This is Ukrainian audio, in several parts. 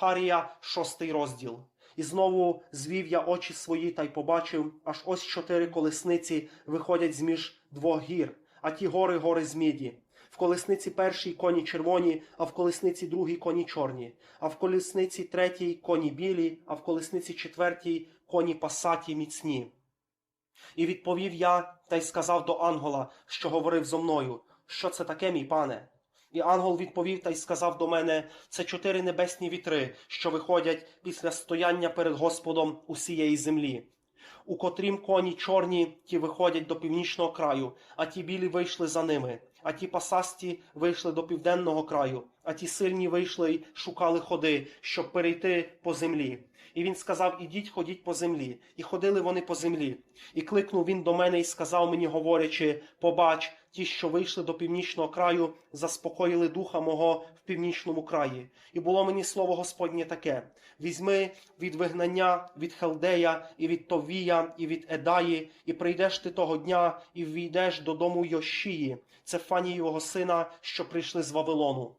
Захарія, шостий розділ. І знову звів я очі свої та й побачив, аж ось чотири колесниці виходять зміж двох гір, а ті гори гори з міді. В колесниці першій коні червоні, а в колесниці другій коні чорні, а в колесниці третій коні білі, а в колесниці четвертій коні пасаті міцні. І відповів я та й сказав до ангела, що говорив зо мною, що це таке, мій пане? І ангел відповів та й сказав до мене: це чотири небесні вітри, що виходять після стояння перед Господом усієї землі. У котрім коні чорні ті виходять до північного краю, а ті білі вийшли за ними, а ті пасасті вийшли до південного краю, а ті сильні вийшли й шукали ходи, щоб перейти по землі. І він сказав: Ідіть, ходіть по землі. І ходили вони по землі. І кликнув він до мене і сказав мені, говорячи: Побач, ті, що вийшли до північного краю, заспокоїли духа мого в північному краї. І було мені слово Господнє таке: візьми від вигнання від Хелдея, і від Товія, і від Едаї, і прийдеш ти того дня, і ввійдеш додому Йошії, це Фанієвого сина, що прийшли з Вавилону.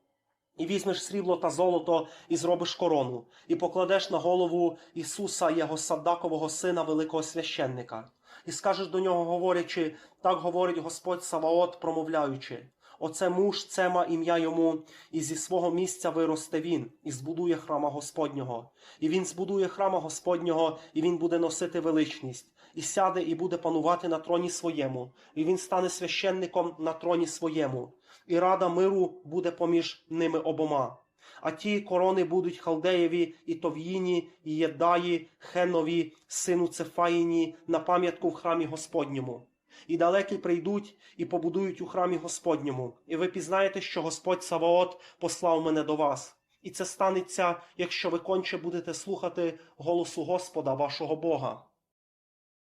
І візьмеш срібло та золото, і зробиш корону, і покладеш на голову Ісуса, його Саддакового сина, великого священника, і скажеш до нього, говорячи, так говорить Господь Саваот, промовляючи. Оце муж, цема ім'я йому, і зі свого місця виросте він, і збудує храма Господнього. І він збудує храма Господнього, і він буде носити величність, і сяде, і буде панувати на троні своєму, і він стане священником на троні своєму, і рада миру буде поміж ними обома. А ті корони будуть Халдеєві, і Тов'їні, і Єдаї, Хенові, сину Цефаїні, на пам'ятку в храмі Господньому. І далекі прийдуть і побудують у храмі Господньому, і ви пізнаєте, що Господь Саваот послав мене до вас. І це станеться, якщо ви конче будете слухати голосу Господа вашого Бога.